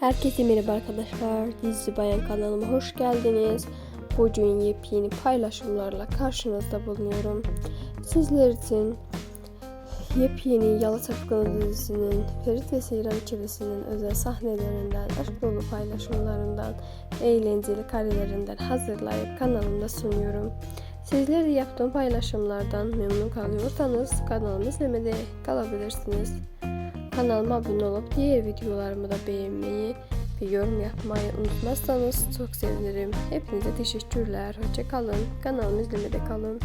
Herkese merhaba arkadaşlar. Dizi Bayan kanalıma hoş geldiniz. Bugün yepyeni paylaşımlarla karşınızda bulunuyorum. Sizler için yepyeni Yalı Çapkını dizisinin Ferit ve Seyran ikilisinin özel sahnelerinden, aşk dolu paylaşımlarından, eğlenceli karelerinden hazırlayıp kanalımda sunuyorum. Sizler de yaptığım paylaşımlardan memnun kalıyorsanız kanalımı izlemede kalabilirsiniz. Kanalıma abone olup diğer videolarımı da beğenmeyi ve yorum yapmayı unutmazsanız çok sevinirim. Hepinize teşekkürler. Hoşça kalın. Kanalımı izlemede kalın.